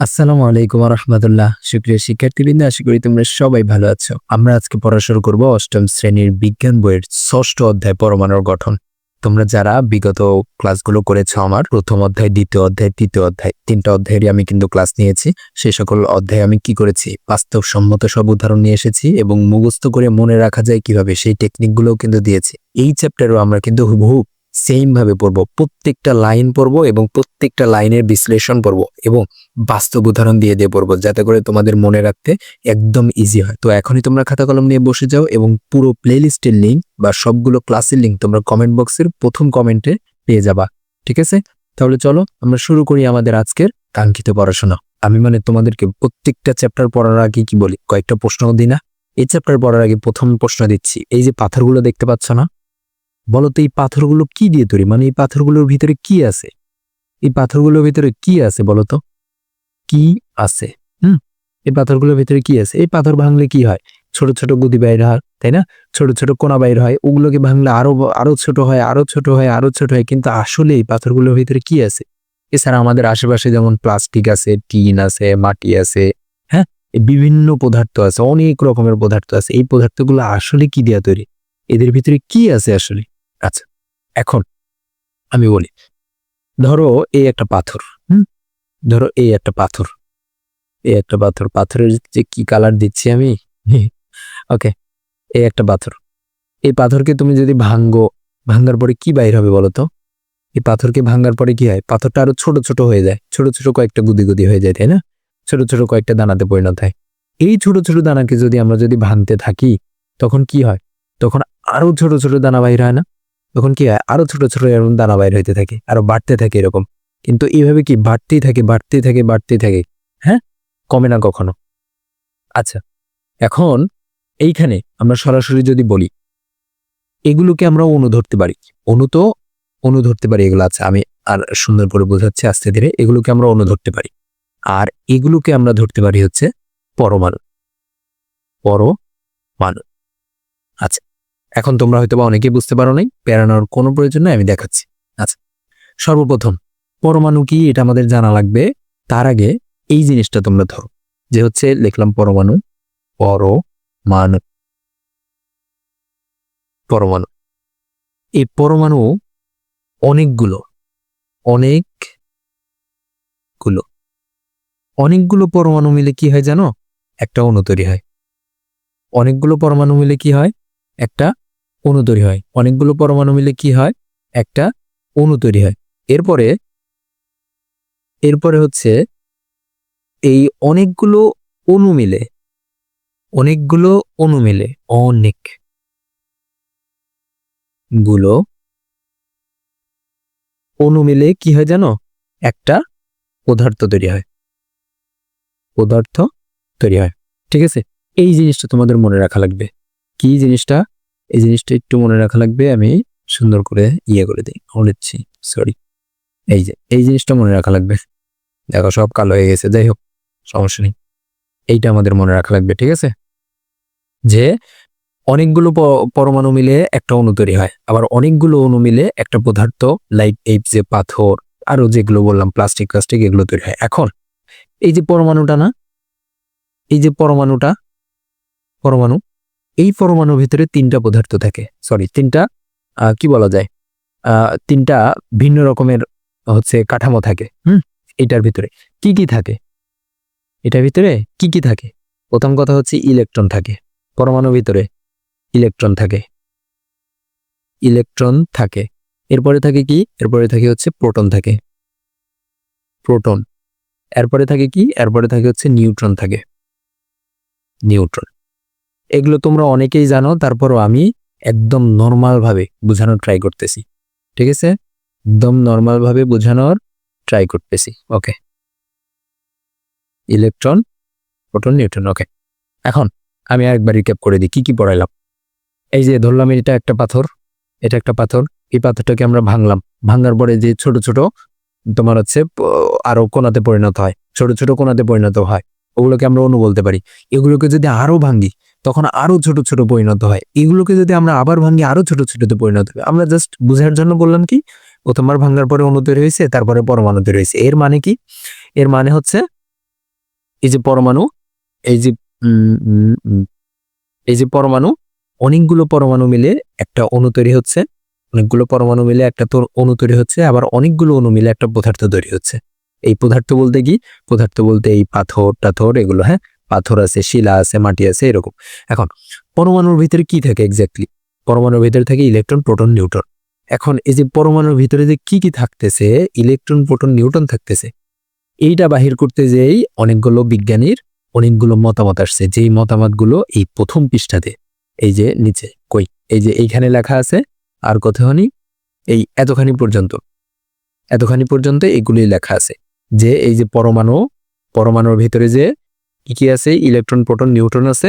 আসসালামু আলাইকুম রহমতুল্লাহ সুপ্রিয় শিক্ষার্থীবৃন্দ, আশা করি তোমরা সবাই ভালো আছো। আমরা আজকে পড়া শুরু করব অষ্টম শ্রেণির বিজ্ঞান বইয়ের ষষ্ঠ অধ্যায় পরমাণুর গঠন। তোমরা যারা বিগত ক্লাসগুলো করেছ আমার, প্রথম অধ্যায়, দ্বিতীয় অধ্যায়, তৃতীয় অধ্যায়, তিনটা অধ্যায়েরই আমি কিন্তু ক্লাস নিয়েছি। সেই সকল অধ্যায়ে আমি কি করেছি? বাস্তবসম্মত সব উদাহরণ নিয়ে এসেছি এবং মুখস্থ করে মনে রাখা যায় কীভাবে সেই টেকনিকগুলোও কিন্তু দিয়েছি। এই চ্যাপ্টারও আমরা কিন্তু হুবহু সেম ভাবে পড়ব, প্রত্যেকটা লাইন পড়ব এবং প্রত্যেকটা লাইনের বিশ্লেষণ পড়ব এবং বাস্তব উদাহরণ দিয়ে দিয়ে পড়ব যাতে করে তোমাদের মনে রাখতে একদম ইজি হয়। তো এখনই তোমরা খাতা কলম নিয়ে বসে যাও এবং পুরো প্লেলিস্টের লিঙ্ক বা সবগুলো ক্লাসের লিঙ্ক তোমরা কমেন্ট বক্সের প্রথম কমেন্টে পেয়ে যাবা। ঠিক আছে? তাহলে চলো আমরা শুরু করি আমাদের আজকের কাঙ্ক্ষিত পড়াশোনা। আমি মানে তোমাদেরকে প্রত্যেকটা চ্যাপ্টার পড়ার আগে কি বলি? কয়েকটা প্রশ্ন দিই না? এই চ্যাপ্টার পড়ার আগে প্রথম প্রশ্ন দিচ্ছি। এই যে পাথরগুলো দেখতে পাচ্ছ না? বলো তো এই পাথরগুলো কি দিয়ে তৈরি? মানে এই পাথরগুলোর ভিতরে কি আছে? এই পাথরগুলোর ভিতরে কি আছে বলতো? কি আছে, হুম? এই পাথরগুলোর ভিতরে কি আছে? এই পাথর ভাঙলে কি হয়? ছোট ছোট গুদি বাইর হয়, তাই না? ছোট ছোট কোনা বাইর হয়, ওগুলোকে ভাঙলে আরও আরও ছোট হয়, আরও ছোট হয়, আরও ছোট হয়, কিন্তু আসলে এই পাথরগুলোর ভিতরে কি আছে? এছাড়া আমাদের আশেপাশে যেমন প্লাস্টিক আছে, টিন আছে, মাটি আছে হ্যাঁ? বিভিন্ন পদার্থ আছে, অনেক রকমের পদার্থ আছে, এই পদার্থগুলো আসলে কি দেওয়া তৈরি? এদের ভিতরে কি আছে আসলে? আচ্ছা এখন আমি বলি, ধরো এই একটা পাথর, হুম? ধরো এই একটা পাথর, এই একটা পাথর, পাথরের যে কি কালার দিচ্ছি আমি? ওকে এই একটা পাথর, এই পাথরকে তুমি যদি ভাঙ্গো, ভাঙ্গার পরে কি বাইর হবে বলো তো? এই পাথরকে ভাঙ্গার পরে কি হয়? পাথরটা আরও ছোট ছোট হয়ে যায়, ছোট ছোট কয়েকটা গুদি গুদি হয়ে যায়, তাই না? ছোট ছোট কয়েকটা দানাতে পরিণত হয়। এই ছোট ছোট দানাকে যদি আমরা যদি ভাঙতে থাকি, তখন কি হয়? তখন আরও ছোট ছোট দানা বাইর হয় না? তখন কি হয়? আরও ছোট ছোট এরকম দানা বাইর হইতে থাকে, আরও বাড়তে থাকে এরকম। কিন্তু এইভাবে কি বাড়তেই থাকে বাড়তেই থাকে বাড়তেই থাকে? হ্যাঁ? কমে না কখনো? আচ্ছা এখন এইখানে আমরা সরাসরি যদি বলি, এগুলোকে আমরা অণু ধরতে পারি। অণু তো অণু ধরতে পারি এগুলো। আছে আমি আর সুন্দর করে বোঝাচ্ছি আস্তে ধীরে। এগুলোকে আমরা অণু ধরতে পারি। আর এগুলোকে আমরা ধরতে পারি হচ্ছে পরমাণু। পরমাণু। আচ্ছা এখন তোমরা হয়তো বা অনেকেই বুঝতে পারো নাই, পেরানোর কোনো প্রয়োজন নেই, আমি দেখাচ্ছি। আচ্ছা সর্বপ্রথম, পরমাণু কি? এটা আমাদের জানা লাগবে। তার আগে এই জিনিসটা তোমরা ধরো, যে হচ্ছে লিখলাম পরমাণু পরমাণু। পরমাণু। এই পরমাণু অনেকগুলো অনেকগুলো অনেকগুলো পরমাণু মিলে কি হয় জানো? একটা অণু তৈরি হয়। অনেকগুলো পরমাণু মিলে কি হয়? একটা অণু তৈরি হয়। অনেকগুলো পরমাণু মিলে কি হয়? একটা অণু তৈরি হয়। এরপরে এরপরে হচ্ছে এই অনেকগুলো অণু মিলে, অনেকগুলো অণু মিলে, অনেকগুলো অণু মিলে কি হয় জানো? একটা পদার্থ তৈরি হয়। পদার্থ তৈরি হয়। ঠিক আছে? এই জিনিসটা তোমাদের মনে রাখা লাগবে। কি জিনিসটা? এই জিনিসটা একটু মনে রাখা লাগবে, আমি সুন্দর করে ইয়ে করে দিই। বলেছি সরি এই যে, এই জিনিসটা মনে রাখা লাগবে। দেখো, সব কালো হয়ে গেছে, যাই হোক, সমস্যা নেই। এইটা আমাদের মনে রাখা লাগবে, ঠিক আছে? যে অনেকগুলো পরমাণু মিলে একটা অণু তৈরি হয়। আবার অনেকগুলো অণু মিলে একটা পদার্থ লাইক এই যে পাথর, আরও যেগুলো বললাম প্লাস্টিক প্লাস্টিক এগুলো তৈরি হয়। এখন, এই যে পরমাণুটা না? এই যে পরমাণুটা, পরমাণু এই পরমাণুর ভিতরে তিনটা পদার্থ থাকে। সরি তিনটা কি বলা যায়? তিনটা ভিন্ন রকমের হচ্ছে কাঠামো থাকে, হুম? এটার ভিতরে। কি কি থাকে? এটার ভিতরে কি কি থাকে? প্রথম কথা হচ্ছে ইলেকট্রন থাকে, পরমাণুর ভিতরে ইলেকট্রন থাকে। ইলেকট্রন থাকে। এরপরে থাকে কি? এরপরে থাকে হচ্ছে প্রোটন থাকে। প্রোটন। এরপরে থাকে কি? এরপরে থাকে হচ্ছে নিউট্রন থাকে। নিউট্রন। এগুলো তোমরা অনেকেই জানো, তারপরও আমি একদম নর্মালভাবে বোঝানোর ট্রাই করতেছি। ঠিক আছে? একদম নর্মালভাবে বোঝানোর ট্রাই করতেছি। Okay electron proton neutron okay এখন আমি আরেকবার রিক্যাপ করে দিই, কি কি পড়াইলাম। এই যে ধরলাম এটা একটা পাথর, এটা একটা পাথর, এই পাথরটাকে আমরা ভাঙলাম। ভাঙার পরে যে ছোট ছোট তোমার হচ্ছে, প- আরও কোনাতে পরিণত হয়, ছোট ছোট কোনাতে পরিণত হয়, ওগুলোকে আমরা অণু বলতে পারি। এগুলোকে যদি আরও ভাঙি তখন আরও ছোট ছোট পরিণত হয়। এগুলোকে যদি আমরা আবার ভাঙি, আরও ছোট ছোটতে পরিণত হবে আমরা জাস্ট বোঝার জন্য বললাম কি প্রথমবার ভাঙার পরে অণু তৈরি হয়েছে, তারপরে পরমাণু তৈরি হয়েছে। এর মানে কি? এর মানে হচ্ছে এই যে পরমাণু, এই যে এই যে পরমাণু, অনেকগুলো পরমাণু মিলে একটা অণু তৈরি হচ্ছে, অনেকগুলো পরমাণু মিলে একটা তোর অণু তৈরি হচ্ছে, আবার অনেকগুলো অণু মিলে একটা পদার্থ তৈরি হচ্ছে। এই পদার্থ বলতে কি? পদার্থ বলতে এই পাথর, টাথর, এগুলো হ্যাঁ? পাথর আছে, শিলা আছে, মাটি আছে, এরকম। এখন, পরমাণুর ভিতরে কি থাকে এক্স্যাক্টলি পরমাণুর ভিতরে থাকে ইলেকট্রন প্রোটন নিউট্রন এখন, এই যে পরমাণুর ভিতরে যে কি কি থাকতেছে ইলেকট্রন প্রোটন নিউট্রন থাকতেছে, এইটা বাহির করতে যেই অনেকগুলো বিজ্ঞানীর অনেকগুলো মতামত আসছে। যেই মতামতগুলো এই প্রথম পৃষ্ঠাতে, এই যে নিচে, কই, এই যে এইখানে লেখা আছে, আর কতখানি? এই এতখানি পর্যন্ত। এতখানি পর্যন্ত এগুলি লেখা আছে। যে এই যে পরমাণু, পরমাণুর ভিতরে যে কি কি আছে? ইলেকট্রন প্রোটন নিউট্রন আছে।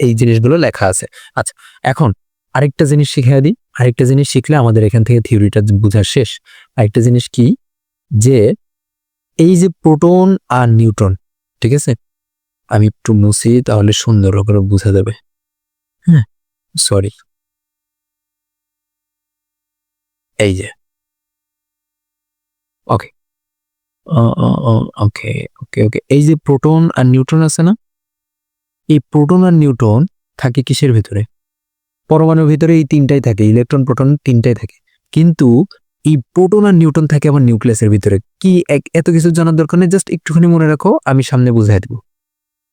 এই জিনিসগুলো লেখা আছে। আচ্ছা এখন আরেকটা জিনিস শিখিয়ে দিই। আরেকটা জিনিস শিখলে আমাদের এখান থেকে থিওরিটা বোঝা শেষ। আরেকটা জিনিস কি? যে এই যে প্রোটন আর নিউট্রন ঠিক আছে? আমি একটু মুছি, তাহলে সুন্দর করে বোঝা যাবে। হ্যাঁ সরি এই যে। ওকে ওকে ওকে ওকে এই যে প্রোটন আর নিউট্রন আছে না? এই প্রোটন আর নিউট্রন থাকে কিসের ভিতরে? পরমাণুর ভিতরে এই তিনটাই থাকে ইলেকট্রন প্রোটন তিনটাই থাকে। কিন্তু এই প্রোটন আর নিউট্রন থাকে আমার নিউক্লিয়াসের ভিতরে। কি এত কিছু জানার দরকার নেই জাস্ট একটুখানি মনে রাখো, আমি সামনে বুঝাই দেবো।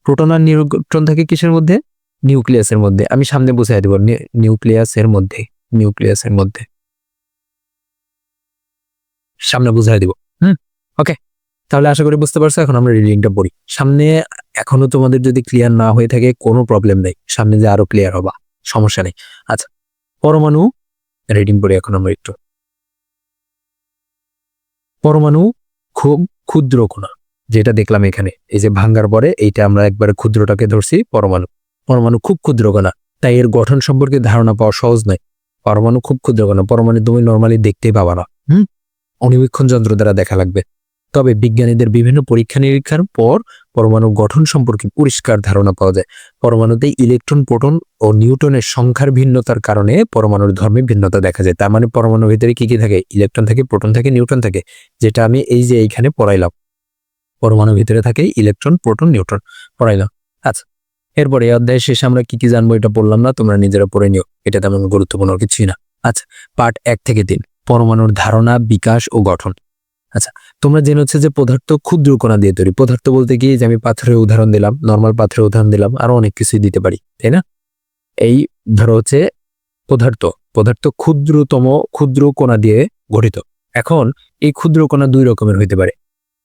প্রোটন আর নিউট্রন থাকে কিসের মধ্যে? নিউক্লিয়াসের মধ্যে। আমি সামনে বুঝাই দেবো নিউক্লিয়াসের মধ্যে নিউক্লিয়াসের মধ্যে। সামনে বুঝাই দিব। ওকে তাহলে আশা করি বুঝতে পারছ, এখন আমরা রিডিংটা পড়ি। সামনে এখনও তোমাদের যদি ক্লিয়ার না হয়ে থাকে, কোনো প্রবলেম নেই। সামনে যে আরও ক্লিয়ার হবা, সমস্যা নেই। আচ্ছা পরমাণু রিডিং পড়ি এখন আমরা একটু। পরমাণু খুব ক্ষুদ্র কণা যেটা দেখলাম এখানে। এই যে ভাঙ্গার পরে, এইটা আমরা একবারে ক্ষুদ্রটাকে ধরছি, পরমাণু। পরমাণু খুব ক্ষুদ্র কণা তাই এর গঠন সম্পর্কে ধারণা পাওয়া সহজ নয়। পরমাণু খুব ক্ষুদ্র কণা পরমাণু তুমি নর্মালি দেখতেই পাবা না। হুম? অণুবীক্ষণ যন্ত্র দ্বারা দেখা লাগবে। তবে বিজ্ঞানীদের বিভিন্ন পরীক্ষা নিরীক্ষার পর পরমাণু গঠন সম্পর্কে পরিষ্কার ধারণা পাওয়া যায়। পরমাণুতে ইলেকট্রন, প্রোটন ও নিউটনের সংখ্যার ভিন্নতার কারণে পরমাণুর ধর্মে ভিন্নতা দেখা যায়। তার মানে পরমাণুর ভিতরে কি কি থাকে? ইলেকট্রন থাকে, প্রোটন থাকে নিউটন থাকে। যেটা আমি এই যে এইখানে পড়াইলাম। পরমাণুর ভিতরে থাকে ইলেকট্রন, প্রোটন, নিউট্রন। পড়াইলাম। আচ্ছা। এরপরে এই অধ্যায় শেষে আমরা কি কি জানব এটা বললাম না? তোমরা নিজেরা পড়ে নিও। এটা তেমন গুরুত্বপূর্ণ কিছুই না। আচ্ছা পার্ট এক থেকে তিন। পরমাণুর ধারণা, বিকাশ ও গঠন। আচ্ছা তোমরা জেনে হচ্ছে যে পদার্থ ক্ষুদ্র কণা দিয়ে তৈরি। পদার্থ বলতে কি? যে আমি পাথরের উদাহরণ দিলাম নর্মাল পাথরের উদাহরণ দিলাম, আরও অনেক কিছুই দিতে পারি, তাই না? এই ধরো হচ্ছে পদার্থ পদার্থ ক্ষুদ্রতম ক্ষুদ্র কণা দিয়ে গঠিত। এখন এই ক্ষুদ্র কণা দুই রকমের হইতে পারে।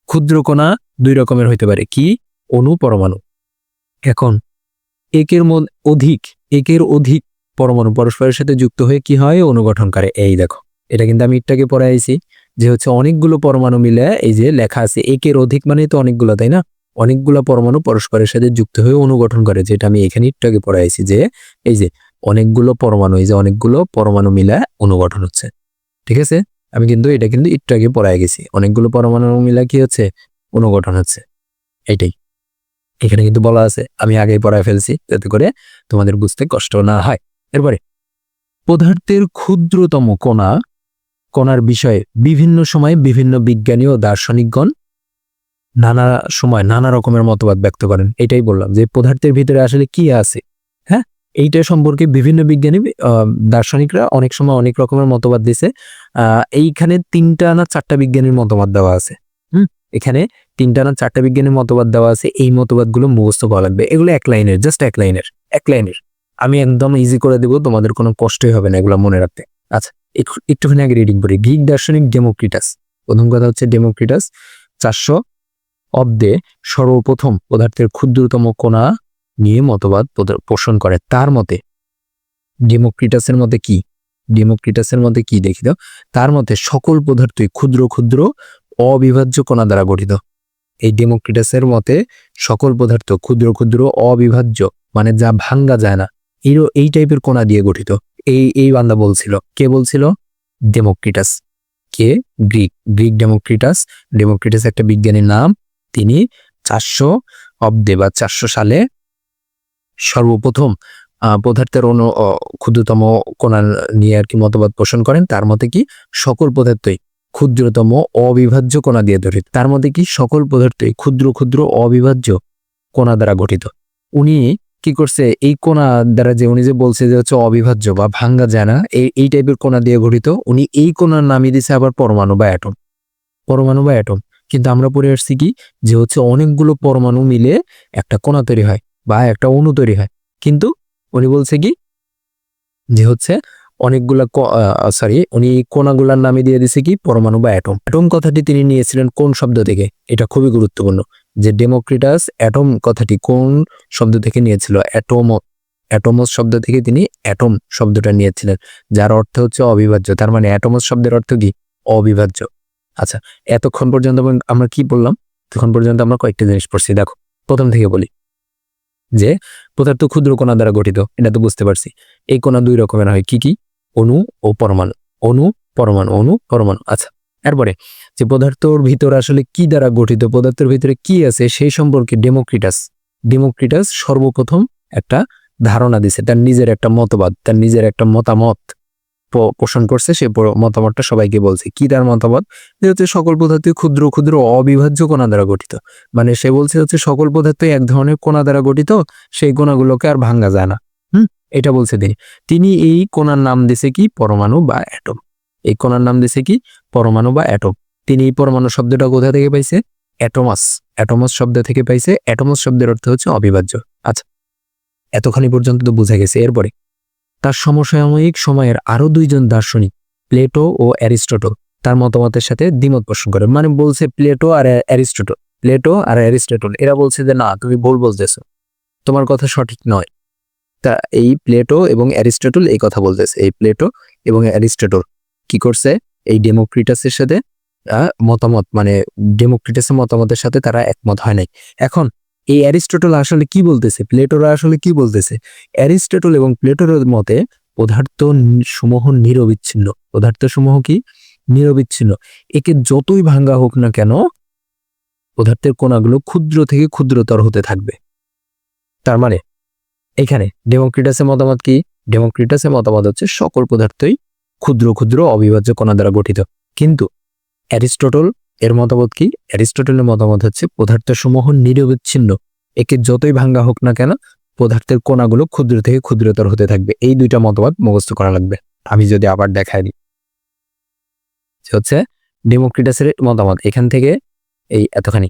ক্ষুদ্র কণা দুই রকমের হইতে পারে, কি? অণু, পরমাণু। এখন একের মধ্যে অধিক, একের অধিক পরমাণু পরস্পরের সাথে যুক্ত হয়ে কি হয়? অনুগঠন করে। এই দেখো, এটা কিন্তু আমি একটাকে পরে আইছি যে হচ্ছে অনেকগুলো পরমাণু মিলে এই যে লেখা আছে, একের অধিক মানে তো অনেকগুলো, তাই না? অনেকগুলো পরমাণু পরস্পরের সাথে যুক্ত হয়ে অনুগঠন করে, যেটা আমি এখানে একটু আগে পড়াইছি যে এই যে অনেকগুলো পরমাণু, এই যে অনেকগুলো পরমাণু মিলে অনুগঠন হচ্ছে, ঠিক আছে? আমি কিন্তু এটা কিন্তু একটু আগে পড়ায় গেছি, অনেকগুলো পরমাণু মিলা কি হচ্ছে? অনুগঠন হচ্ছে, এইটাই। এখানে কিন্তু বলা আছে, আমি আগেই পড়ায় ফেলছি, যাতে করে তোমাদের বুঝতে কষ্ট না হয়। এরপরে, পদার্থের ক্ষুদ্রতম কণা কণার বিষয়ে বিভিন্ন সময়ে বিভিন্ন বিজ্ঞানী ও দার্শনিকগণ নানা সময় নানা রকমের মতবাদ ব্যক্ত করেন। এটাই বললাম যে পদার্থের ভিতরে আসলে কি আছে? হ্যাঁ? এইটা সম্পর্কে বিভিন্ন বিজ্ঞানী দার্শনিকরা অনেক সময় অনেক রকমের মতবাদ দিছে। এইখানে তিনটা না চারটা বিজ্ঞানীর মতবাদ দেওয়া আছে। হুম? এখানে তিনটা না চারটা বিজ্ঞানীর মতবাদ দেওয়া আছে। এই মতবাদগুলো মুখস্থ করা লাগবে। এগুলো এক লাইনের, জাস্ট এক লাইনের এক লাইনের। আমি একদম ইজি করে দেবো, তোমাদের কোনো কষ্টই হবে না এগুলো মনে রাখতে। আচ্ছা। একটুখানি আগে রিডিং করি গ্রিক দার্শনিক ডেমোক্রিটাস। প্রথম কথা হচ্ছে ডেমোক্রিটাস, চারশো অব্দে সর্বপ্রথম পদার্থের ক্ষুদ্রতম কোনা নিয়ে মতবাদ পোষণ করে। তার মতে, ডেমোক্রিটাসের মতে কি? ডেমোক্রিটাসের মতে কি? দেখি দাও তার মতে সকল পদার্থই ক্ষুদ্র ক্ষুদ্র, অবিভাজ্য কণা দ্বারা গঠিত। এই ডেমোক্রিটাসের মতে সকল পদার্থ ক্ষুদ্র ক্ষুদ্র, অবিভাজ্য মানে যা ভাঙ্গা যায় না এই টাইপের কণা দিয়ে গঠিত। এই এই বান্দা বলছিল। কে বলছিল? ডেমোক্রিটাস। কে? গ্রিক। Greek Democritus. ডেমোক্রিটাস একটা বিজ্ঞানীর নাম। তিনি চারশো অব্দে বা চারশো সালে সর্বপ্রথম পদার্থের অনু অ, ক্ষুদ্রতম কণা নিয়ে আর কি মতবাদ পোষণ করেন। তার মতে কি? সকল পদার্থই ক্ষুদ্রতম অবিভাজ্য কণা দিয়ে গঠিত তার মধ্যে কি? সকল পদার্থই ক্ষুদ্র ক্ষুদ্র অবিভাজ্য কণা দ্বারা গঠিত। উনি কি করছে? এই কোণা দ্বারা যে উনি যে বলছে যে হচ্ছে অবিভাজ্য বা ভাঙ্গা যায় না, এই এই টাইপের কোণা দিয়ে গঠিত, উনি এই কোণার নামই দিছে আবার পরমাণু বা অ্যাটম পরমাণু বা অ্যাটম কিন্তু আমরা পড়ে আসছি কি? যে হচ্ছে অনেকগুলো পরমাণু মিলে একটা কণা তৈরি হয় বা একটা অণু তৈরি হয়। কিন্তু উনি বলছে কি? যে হচ্ছে অনেকগুলা সরি উনি কোনাগুলার নামে দিয়ে দিছে কি? পরমাণু বা অ্যাটম অ্যাটম কথাটি তিনি নিয়েছিলেন কোন শব্দ থেকে? এটা খুবই গুরুত্বপূর্ণ। যে ডেমোক্রিটাস অ্যাটম কথাটি কোন শব্দ থেকে নিয়েছিল? অ্যাটোম, অ্যাটোমস শব্দ থেকে তিনি অ্যাটম শব্দটা নিয়েছিলেন, যার অর্থ হচ্ছে অবিভাজ্য। তার মানে অ্যাটোমস শব্দের অর্থ কি? অবিভাজ্য। আচ্ছা এতক্ষণ পর্যন্ত আমরা কি বললাম তখন পর্যন্ত আমরা কয়েকটা জিনিস পড়ছি। দেখো, প্রথম থেকে বলি যে পদার্থ ক্ষুদ্র কণা দ্বারা গঠিত, এটা তো বুঝতে পারছি। এই কণা দুই রকমের হয়। কি কি? অণু ও পরমাণু। অণু পরমাণু অণু, পরমাণু। আচ্ছা এরপরে যে পদার্থর ভিতর আসলে কি দ্বারা গঠিত, পদার্থের ভিতরে কি আছে সেই সম্পর্কে ডেমোক্রিটাস। ডেমোক্রিটাস সর্বপ্রথম একটা ধারণা দিছে, তার নিজের একটা মতবাদ, তার নিজের একটা মতামত পোষণ করছে, সে মতামতটা সবাইকে বলছে। কি তার মতামত? যে হচ্ছে সকল পদার্থ ক্ষুদ্র ক্ষুদ্র, অবিভাজ্য কোনা দ্বারা গঠিত। মানে সে বলছে হচ্ছে সকল পদার্থ এক ধরনের কোনা দ্বারা গঠিত, সেই কোনাগুলোকে আর ভাঙ্গা যায় না। হুম? এটা বলছে তিনি। তিনি এই কোনার নাম দিছে কি? পরমাণু বা অ্যাটম। এই কোনার নাম দিছে কি? পরমাণু বা অ্যাটম তিনি এই পরমাণু শব্দটা কোথা থেকে পাইছে? অ্যাটোমাস অ্যাটোমাস শব্দ থেকে পাইছে। অ্যাটোমাস শব্দের অর্থ হচ্ছে অবিভাজ্য। আচ্ছা এতখানি পর্যন্ত তো বোঝা গেছে। এরপরে, তার সমসাময়িক সময়ের আরও দুইজন দার্শনিক, প্লেটো ও অ্যারিস্টটল, তার মতামতের সাথে দ্বিমত পোষণ করে মানে বলছে প্লেটো আর অ্যারিস্টটল। প্লেটো আর অ্যারিস্টটল, এরা বলছে যে, না, তুমি ভুল বলতেছো। তোমার কথা সঠিক নয়। তা এই প্লেটো এবং অ্যারিস্টটল এই কথা বলতেছে। এই প্লেটো এবং অ্যারিস্টটল। কি করছে? এই ডেমোক্রিটাসের সাথে মতামত মানে ডেমোক্রিটাসের মতামতের সাথে তারা একমত হয় নাই। এখন, এই অ্যারিস্টটল আসলে কি বলতেছে? প্লেটোরা আসলে কি বলতেছে? অ্যারিস্টটল এবং প্লেটোর মতে পদার্থ সমূহ নিরবিচ্ছিন্ন। পদার্থ সমূহ কি? নিরবিচ্ছিন্ন। একে যতই ভাঙ্গা হোক না কেন, পদার্থের কোনাগুলো ক্ষুদ্র থেকে ক্ষুদ্রতর হতে থাকবে। তার মানে এখানে ডেমোক্রিটাসের মতামত কি? ডেমোক্রিটাসের মতামত হচ্ছে সকল পদার্থই ক্ষুদ্র ক্ষুদ্র অবিভাজ্য কণা দ্বারা গঠিত। কিন্তু অ্যারিস্টটল এর মতামত কি? অ্যারিস্টটলের মতামত হচ্ছে পদার্থসমূহ নিরবিচ্ছিন্ন। একে যতই ভাঙ্গা হোক না কেন, পদার্থের কোনাগুলো ক্ষুদ্র থেকে ক্ষুদ্রতর হতে থাকবে। এই দুইটা মতবাদ মুখস্থ করা লাগবে। আমি যদি আবার দেখাই দিই। হচ্ছে ডেমোক্রিটাসের মতামত। এখান থেকে এই এতখানি।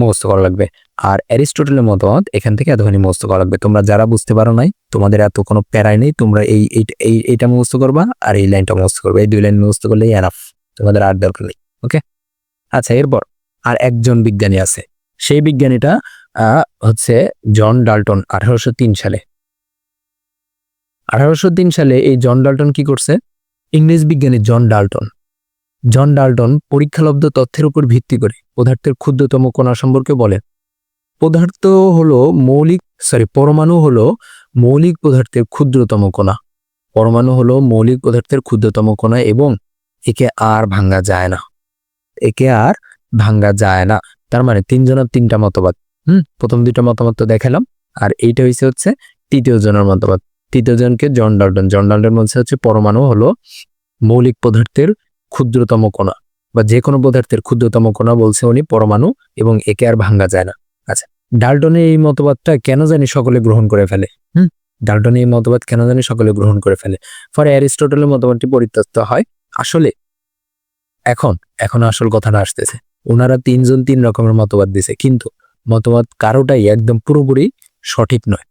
মুখস্থ করা লাগবে। আর অ্যারিস্টোটেলের মতামত, এখান থেকে এতখানি মুখস্থ করা লাগবে। তোমরা যারা বুঝতে পারো নাই, তোমাদের এত কোনো প্যারাই নেই, তোমরা এই এইটা মুখস্থ করবা আর এই লাইনটা মুখস্থ করবে। এই দুই লাইন মুখস্থ করলেই এনাফ তোমাদের আর দরকার নেই, ওকে? আচ্ছা এরপর আর একজন বিজ্ঞানী আছে। সেই বিজ্ঞানীটা হচ্ছে জন ডাল্টন, আঠারোশো তিন সালে। আঠারোশো তিন সালে এই জন ডাল্টন কি করছে? ইংরেজ বিজ্ঞানী জন ডাল্টন। জন ডাল্টন পরীক্ষালব্ধ তথ্যের উপর ভিত্তি করে পদার্থের ক্ষুদ্রতম কণা সম্পর্কে বলেন। পদার্থ হলো মৌলিক সরি পরমাণু হলো মৌলিক পদার্থের ক্ষুদ্রতম কণা। পরমাণু হলো মৌলিক পদার্থের ক্ষুদ্রতম কণা এবং একে আর ভাঙ্গা যায় না। একে আর ভাঙ্গা যায় না। তার মানে তিনজনের তিনটা মতবাদ। হুম, প্রথম দুইটা মতামত তো দেখালাম। আর এইটা হয়েছে হচ্ছে তৃতীয় জনের মতবাদ তৃতীয় জনকে জন ডাল্টন। জন ডাল্টন বলছে হচ্ছে পরমাণু হলো মৌলিক পদার্থের ক্ষুদ্রতম কণা বা যে কোনো পদার্থের ক্ষুদ্রতম কণা বলছে উনি পরমাণু এবং একে আর ভাঙ্গা যায় না। আচ্ছা ডাল্টনের এই মতবাদটা কেন জানি সকলে গ্রহণ করে ফেলে? হুম ডাল্টনের এই মতবাদ কেন জানি সকলে গ্রহণ করে ফেলে? ফলে অ্যারিস্টটলের মতবাদটি পরিত্যক্ত হয়। আসলে এখন এখন আসল কথাটা আসতেছে। ওনারা তিনজন তিন রকমের মতবাদ দিছে, কিন্তু মতবাদ কারোটাই একদম পুরোপুরি সঠিক নয়।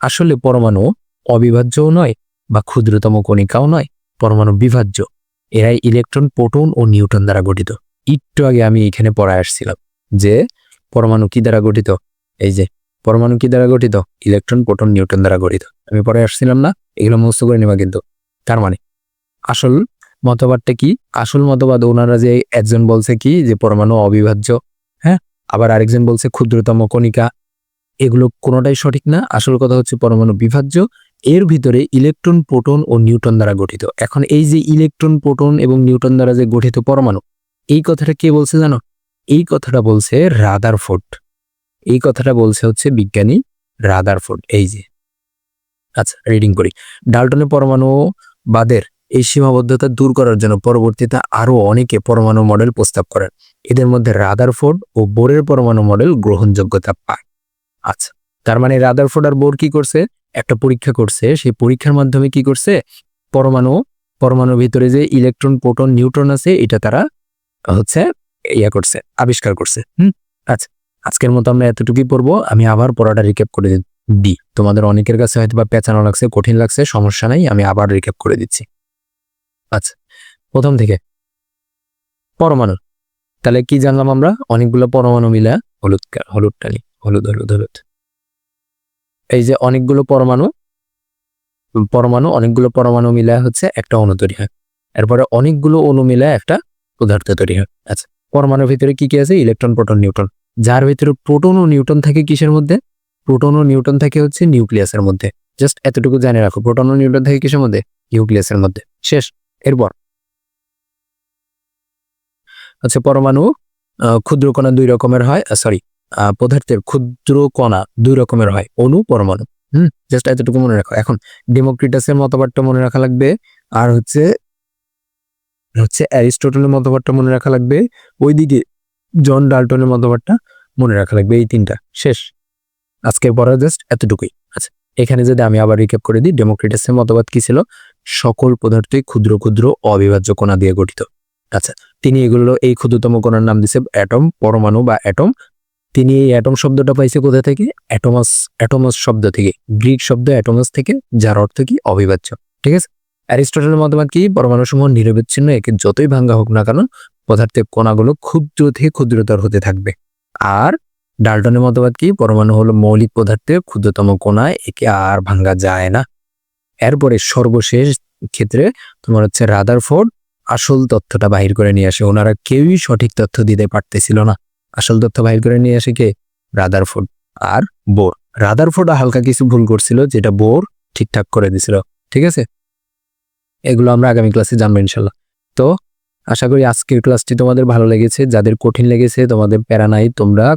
আসলে পরমাণু অবিভাজ্যও নয় বা ক্ষুদ্রতম কণিকাও নয়, পরমাণু বিভাজ্য। এরাই ইলেকট্রন, প্রোটন ও নিউটন দ্বারা গঠিত। একটু আগে আমি এখানে পড়ায় আসছিলাম যে পরমাণু কি দ্বারা গঠিত? এই যে, পরমাণু কি দ্বারা গঠিত? ইলেকট্রন, প্রোটন নিউটন দ্বারা গঠিত। আমি পরে আসছিলাম না, এগুলো মুস্ত করে নেবা কিন্তু। তার মানে আসল মতবাদটা কি? আসল মতবাদ ওনারা যে একজন বলছে কি? যে পরমাণু অবিভাজ্য হ্যাঁ? আবার আরেকজন বলছে ক্ষুদ্রতম কণিকা। এগুলো কোনোটাই সঠিক না। আসল কথা হচ্ছে পরমাণু বিভাজ্য এর ভিতরে ইলেকট্রন, প্রোটন ও নিউটন দ্বারা গঠিত। এখন এই যে ইলেকট্রন, প্রোটন এবং নিউটন দ্বারা যে গঠিত পরমাণু, এই কথাটা কে বলছে জানো? এই কথাটা বলছে রাদার ফোর্ট এই কথাটা বলছে হচ্ছে বিজ্ঞানী রাদার ফোর্ট এই যে। আচ্ছা রিডিং করি। ডাল্টনের পরমাণু বাদের এই সীমাবদ্ধতা দূর করার জন্য পরবর্তীতে আরও অনেকে পরমাণু মডেল প্রস্তাব করেন। এদের মধ্যে রাদারফোর্ড ও বোরের পরমাণু মডেল গ্রহণযোগ্যতা পায়। আচ্ছা তার মানে রাদারফোর্ড আর বোর কি করছে? একটা পরীক্ষা করছে, সেই পরীক্ষার মাধ্যমে কি করছে? পরমাণু, পরমাণুর ভিতরে যে ইলেকট্রন, প্রোটন, নিউট্রন আছে, এটা তারা, হচ্ছে, ইয়া করছে, আবিষ্কার করছে। হুম? আচ্ছা আজকের মতো আমরা এতটুকুই পড়ব। আমি আবার পড়াটা রিক্যাপ করে দিই। তোমাদের অনেকের কাছে হয়তো বা পেঁচানো লাগছে, কঠিন লাগছে, সমস্যা নাই, আমি আবার রিক্যাপ করে দিচ্ছি। আচ্ছা প্রথম থেকে। পরমাণু। তাহলে কি জানলাম আমরা? অনেকগুলো পরমাণু মিলা হলুদ হলুদ টালি, হলুদ হলুদ হলুদ। এই যে অনেকগুলো পরমাণু পরমাণু, অনেকগুলো পরমাণু মিলায় হচ্ছে একটা অণু তৈরি হয়। এরপরে অনেকগুলো অণু মিলায় একটা পদার্থ তৈরি হয়। আচ্ছা পরমাণুর ভিতরে কি কি আছে? Electron, proton, neutron. যার ভিতরে প্রোটন ও নিউট্রন থাকে কিসের মধ্যে? প্রোটন ও নিউট্রন থাকে হচ্ছে নিউক্লিয়াসের মধ্যে। জাস্ট এতটুকু জেনে রাখো, প্রোটন ও নিউট্রন থাকে কিসের মধ্যে? নিউক্লিয়াসের মধ্যে। শেষ, এরপর। আচ্ছা পরমাণু ক্ষুদ্র কণা দুই রকমের হয় সরি পদার্থের ক্ষুদ্র কণা দুই রকমের হয়, অণু, পরমাণু। হুম? জাস্ট এতটুকু মনে রাখো। এখন ডেমোক্রিটাসের মতবাদটা মনে রাখা লাগবে, আর হচ্ছে হচ্ছে অ্যারিস্টোটলের মতবাদটা মনে রাখা লাগবে, ওইদিকে জন ডাল্টনের মতবাদটা মনে রাখা লাগবে, এই তিনটা। শেষ। আজকের পড়া জাস্ট এতটুকুই। আচ্ছা এখানে যদি আমি আবার রিক্যাপ করে দিই, ডেমোক্রিটাসের মতবাদ কি ছিল? সকল পদার্থই ক্ষুদ্র ক্ষুদ্র, অবিভাজ্য কণা দিয়ে গঠিত। আচ্ছা তিনি এগুলো, এই ক্ষুদ্রতম কণার নাম দিছে অ্যাটম পরমাণু বা অ্যাটম তিনি এই অ্যাটম শব্দটা পাইছে কোথা থেকে? অ্যাটোমাস অ্যাটমাস শব্দ থেকে। গ্রিক শব্দ অ্যাটমাস থেকে, যার অর্থ কি? অবিভাজ্য। ঠিক আছে? অ্যারিস্টটলের মতবাদ কি? পরমাণু সমূহ নিরবিচ্ছিন্ন, একে যতই ভাঙ্গা হোক না কেন, পদার্থের কণাগুলো ক্ষুদ্র থেকে ক্ষুদ্রতর হতে থাকবে। আর ডাল্টনের মতবাদ কি? পরমাণু হলো মৌলিক পদার্থের ক্ষুদ্রতম কোণায় একে আর ভাঙ্গা যায় না। এরপরে সর্বশেষ ক্ষেত্রে তোমার হচ্ছে রাদারফোর্ড আসল তথ্যটা বাহির করে নিয়ে আসে। ওনারা কেউই সঠিক তথ্য দিতে পারতেছিল না। আসল তথ্য বাহির করে নিয়ে আসে কে? Ruther Rutherford. আর বোর। রাদার রাদারফোর্ড হালকা কিছু ভুল করছিল, যেটা বোর ঠিকঠাক করে দিছিল, ঠিক আছে? এগুলো আমরা আগামী ক্লাসে জানব ইনশাল্লাহ। তো, আশা করি আজকের ক্লাসটি তোমাদের ভালো লেগেছে। যাদের কঠিন লেগেছে, তোমাদের প্যারা নাই, তোমরা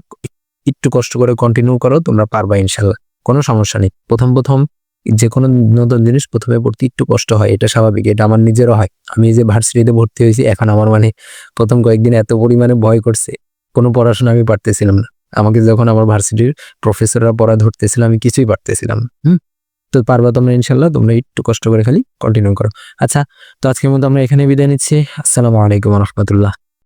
একটু কষ্ট করে কন্টিনিউ করো, তোমরা পারবা ইনশাল্লাহ, কোনো সমস্যা নেই। প্রথম প্রথম যে কোনো নতুন জিনিস প্রথমে পড়তে একটু কষ্ট হয়, এটা স্বাভাবিক, এটা আমার নিজেরও হয়। আমি যে ভার্সিটিতে ভর্তি হয়েছি, এখন আমার মানে প্রথম কয়েকদিন এত পরিমাণে ভয় করছে। কোনো পড়াশোনা আমি পারতেছিলাম না। আমাকে যখন আমার ভার্সিটির প্রফেসররা পড়া ধরতেছিল, আমি কিছুই পারতেছিলাম হুম? তো পারবা তোমরা ইনশাল্লাহ তোমরা একটু কষ্ট করে খালি কন্টিনিউ করো। আচ্ছা তো আজকের মতো আমরা এখানে বিদায় নিচ্ছি। আসসালামু আলাইকুম রহমতুল্লাহ।